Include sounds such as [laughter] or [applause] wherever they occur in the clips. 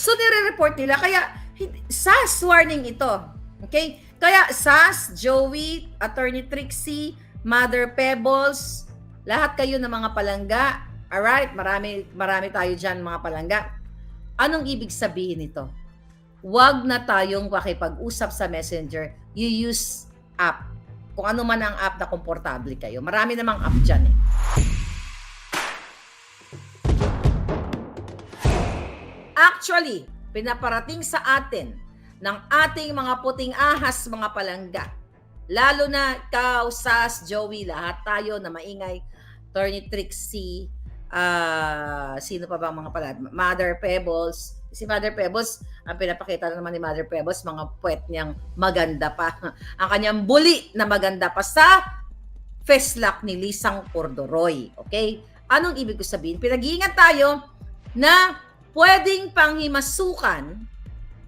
So, nire-report nila. Kaya, SAS warning ito. Okay? Kaya, SAS, Joey, Attorney Trixie, Mother Pebbles, lahat kayo ng mga palangga. Alright? Marami, marami tayo dyan mga palangga. Anong ibig sabihin nito? Huwag na tayong makipag-usap sa messenger. You use app. Kung ano man ang app na komportable kayo. Marami namang app dyan eh. Actually, pinaparating sa atin ng ating mga puting ahas, mga palangga. Lalo na ikaw, Sas, Joey, lahat tayo na maingay. Attorney Trixie, ah, sino pa ba ang mga pala? Mother Pebbles. Si Mother Pebbles, ang pinapakita na naman ni Mother Pebbles, mga puwet niyang maganda pa. [laughs] ang kanyang buli na maganda pa sa feslak ni Lisang Cordoroy. Okay? Anong ibig ko sabihin? Pinag-iingat tayo na pwedeng panghimasukan,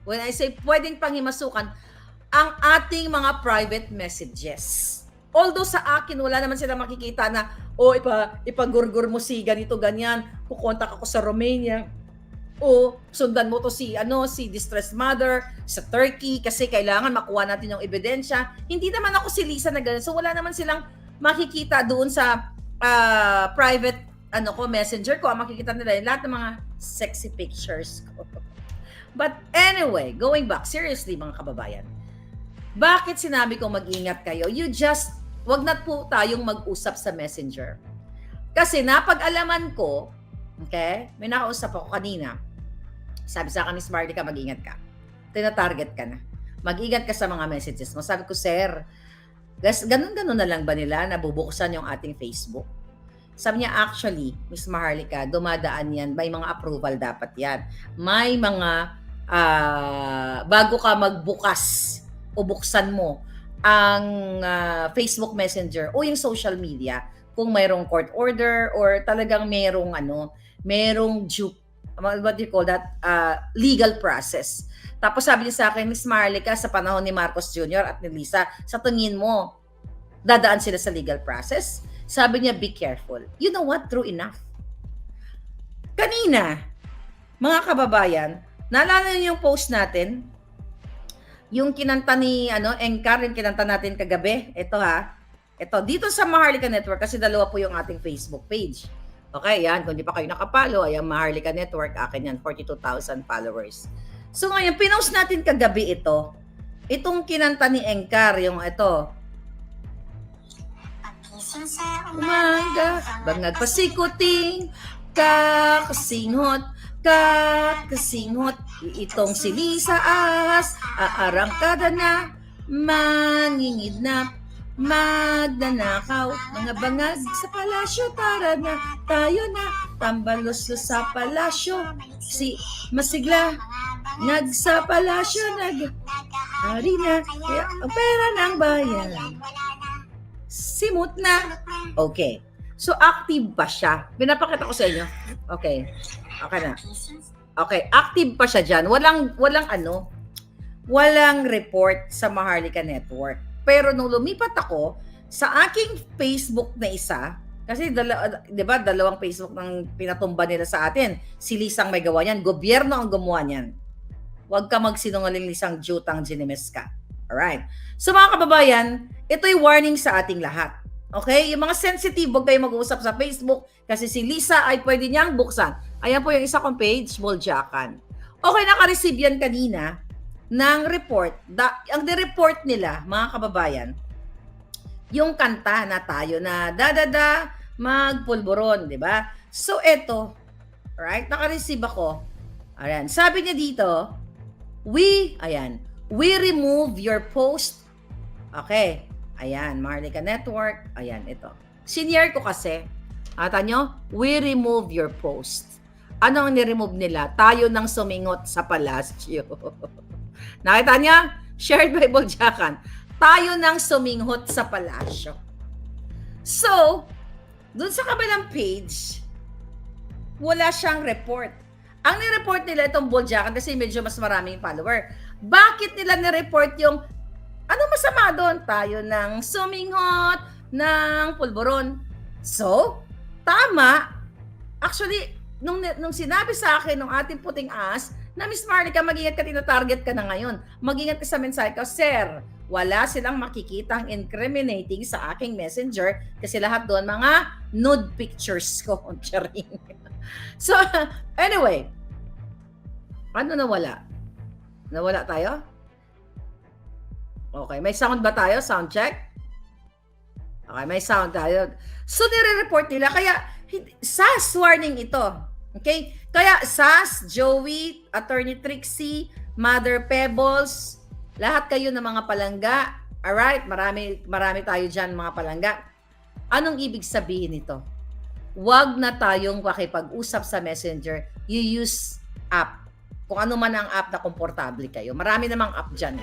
when I say pwedeng panghimasukan, ang ating mga private messages. Although sa akin, wala naman sila makikita na, o oh, ipa, ipagurgur mo si ganito, ganyan, kukontak ako sa Romania, o sundan mo to si ano si distressed mother sa Turkey kasi kailangan makuha natin yung ebidensya. Hindi naman ako si Lisa na ganun. So wala naman silang makikita doon sa ah, private ano ko messenger ko. Ang makikita nila yung lahat ng mga sexy pictures ko. But anyway, going back, seriously mga kababayan, bakit sinabi ko mag-ingat kayo? You just, wag na po tayong mag-usap sa messenger. Kasi napag-alaman ko, okay, may nakausap ako kanina. Sabi sa akin ni Smarty ka, mag-ingat ka. Tina-target ka na. Mag-ingat ka sa mga messages mo. Sabi ko, sir, ganun-ganun na lang ba nila nabubuksan yung ating Facebook? Sabi niya, actually, Miss Maharlika, dumadaan yan, may mga approval dapat yan. May mga, ah, bago ka magbukas o buksan mo ang ah, Facebook Messenger o yung social media, kung mayroong court order or talagang merong ano, merong due, what do you call that, ah, legal process. Tapos sabi niya sa akin, Miss Marlica, sa panahon ni Marcos Jr. at ni Lisa, sa tingin mo, dadaan sila sa legal process? Sabi niya, be careful. You know what? True enough. Kanina, mga kababayan, naalala niyo yung post natin? Yung kinanta ni ano, Engkar, yung kinanta natin kagabi. Ito ha. Ito, dito sa Maharlika Network, kasi dalawa po yung ating Facebook page. Okay, yan. Kung di pa kayo nakapalo, ayan, Maharlika Network, akin yan, 42,000 followers. So ngayon, pinost natin kagabi ito. Itong kinanta ni Engkar, yung ito, Pagising sa umaga, bang nagpasikuting, kakasinghot, kakasinghot, itong si Lisa Ahas, aarangkada na, maningid na, magnanakaw, mga bangag sa palasyo, tara na, tayo na, tambalos sa palasyo, si masigla, nag sa palasyo, nag, hari na, kaya ang pera ng bayan simut na. Okay. So, active pa siya. Pinapakita ko sa inyo. Okay. Okay na. Okay. Active pa siya dyan. Walang, walang ano, walang report sa Maharlika Network. Pero nung lumipat ako, sa aking Facebook na isa, kasi dala, 'di ba, dalawang Facebook nang pinatumba nila sa atin. Si Lisang may gawa niyan, gobyerno ang gumawa niyan. Huwag ka magsinungaling Lisang Jutang Ginemes ka. Alright. So mga kababayan, ito'y warning sa ating lahat. Okay? Yung mga sensitive, huwag kayo mag-uusap sa Facebook kasi si Lisa ay pwede niyang buksan. Ayan po yung isa kong page, Boljakan. Okay, naka-receive yan kanina ng report. Da, ang de-report nila, mga kababayan, yung kanta na tayo na dadada magpulburon, di ba? So, eto, right? Naka-receive ako. Ayan. Sabi niya dito, we, ayan, we remove your post. Okay. Ayan, Marlica Network. Ayan, ito. Senior ko kasi. Ata nyo, we remove your post. Ano ang ni-remove nila? Tayo nang sumingot sa palasyo. [laughs] Nakita niya? Shared by Boljakan. Tayo nang suminghot sa palasyo. So, dun sa kabilang page, wala siyang report. Ang ni-report nila itong Boljakan kasi medyo mas maraming follower. Bakit nila ni-report yung ano masama doon? Tayo ng suminghot ng pulburon. So, tama. Actually, nung, nung sinabi sa akin ng ating puting as na Miss Marlica, mag-ingat ka, tinatarget ka na ngayon. Mag-ingat ka sa mensahe ko, Sir, wala silang makikitang incriminating sa aking messenger kasi lahat doon mga nude pictures ko. [laughs] Charing. so, anyway, ano nawala? Nawala tayo? Okay, may sound ba tayo? Sound check? Okay, may sound tayo. So, nire-report nila. Kaya, SAS warning ito. Okay? Kaya, SAS, Joey, Attorney Trixie, Mother Pebbles, lahat kayo ng mga palangga. Alright? Marami, marami tayo dyan mga palangga. Anong ibig sabihin nito? Huwag na tayong makipag-usap sa messenger. You use app. Kung ano man ang app na komportable kayo. Marami namang app dyan.